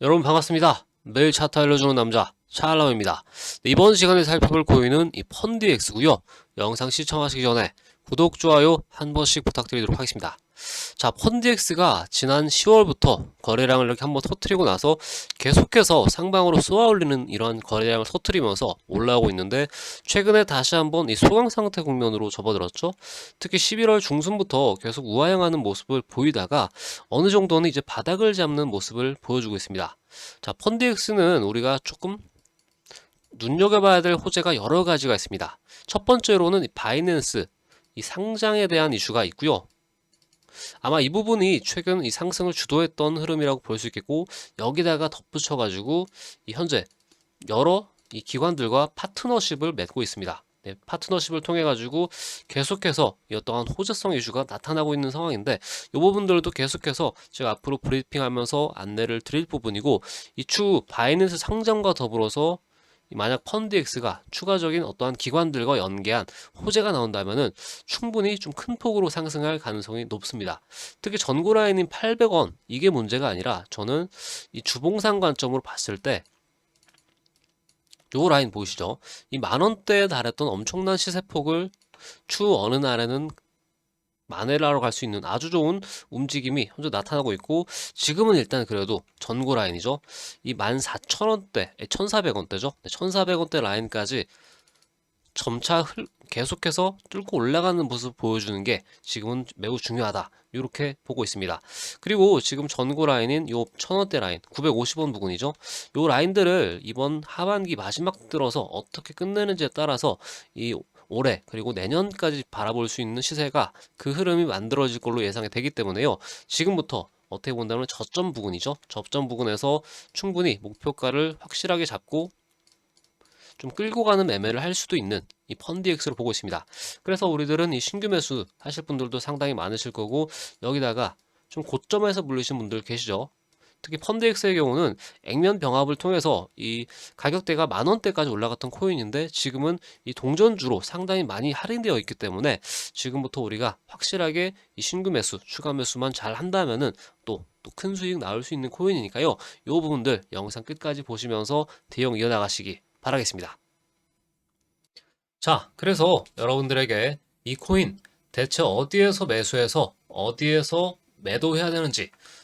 여러분 반갑습니다. 매일 차트 알려주는 남자 차알람입니다. 네, 이번 시간에 살펴볼 코인은 이 펀디엑스고요. 영상 시청하시기 전에 구독, 좋아요 한 번씩 부탁드리도록 하겠습니다. 자, 펀디엑스가 지난 10월부터 거래량을 이렇게 한번 터트리고 나서 계속해서 상방으로 쏘아올리는 이러한 거래량을 터트리면서 올라오고 있는데 최근에 다시 한번 이 소강 상태 국면으로 접어들었죠. 특히 11월 중순부터 계속 우하향하는 모습을 보이다가 어느 정도는 이제 바닥을 잡는 모습을 보여주고 있습니다. 자, 펀디엑스는 우리가 조금 눈여겨봐야 될 호재가 여러 가지가 있습니다. 첫 번째로는 이 바이낸스, 이 상장에 대한 이슈가 있고요. 아마 이 부분이 최근 이 상승을 주도했던 흐름이라고 볼 수 있겠고 여기다가 덧붙여 가지고 이 현재 여러 이 기관들과 파트너십을 맺고 있습니다. 네, 파트너십을 통해 가지고 계속해서 이 어떠한 호재성 이슈가 나타나고 있는 상황인데 이 부분들도 계속해서 제가 앞으로 브리핑하면서 안내를 드릴 부분이고 이 추후 바이낸스 상장과 더불어서 만약 펀드엑스가 추가적인 어떠한 기관들과 연계한 호재가 나온다면은 충분히 좀 큰 폭으로 상승할 가능성이 높습니다. 특히 전고 라인인 800원 이게 문제가 아니라 저는 이 주봉상 관점으로 봤을 때요 라인 보이시죠? 이 만 원대에 달했던 엄청난 시세폭을 추후 어느 날에는 만회라로 갈 수 있는 아주 좋은 움직임이 현재 나타나고 있고 지금은 일단 그래도 전고 라인이죠. 이 14,000원대, 1,400원대죠. 1,400원대 라인까지 점차 흘- 계속해서 뚫고 올라가는 모습 보여주는 게 지금은 매우 중요하다. 이렇게 보고 있습니다. 그리고 지금 전고 라인인 요 1000원대 라인, 950원 부근이죠. 요 라인들을 이번 하반기 마지막 들어서 어떻게 끝내는지에 따라서 이 올해 그리고 내년까지 바라볼 수 있는 시세가 그 흐름이 만들어질 걸로 예상이 되기 때문에요. 지금부터 어떻게 본다면 저점 부근이죠. 저점 부근에서 충분히 목표가를 확실하게 잡고 좀 끌고 가는 매매를 할 수도 있는 이 펀디엑스를 보고 있습니다. 그래서 우리들은 이 신규 매수 하실 분들도 상당히 많으실 거고 여기다가 좀 고점에서 물리신 분들 계시죠. 특히 펀드엑스의 경우는 액면 병합을 통해서 이 가격대가 만 원대까지 올라갔던 코인인데 지금은 이 동전주로 상당히 많이 할인되어 있기 때문에 지금부터 우리가 확실하게 이 신규 매수, 추가 매수만 잘 한다면은 또 또 큰 수익 나올 수 있는 코인이니까요. 이 부분들 영상 끝까지 보시면서 대응 이어나가시기 바라겠습니다. 자, 그래서 여러분들에게 이 코인 대체 어디에서 매수해서 어디에서 매도해야 되는지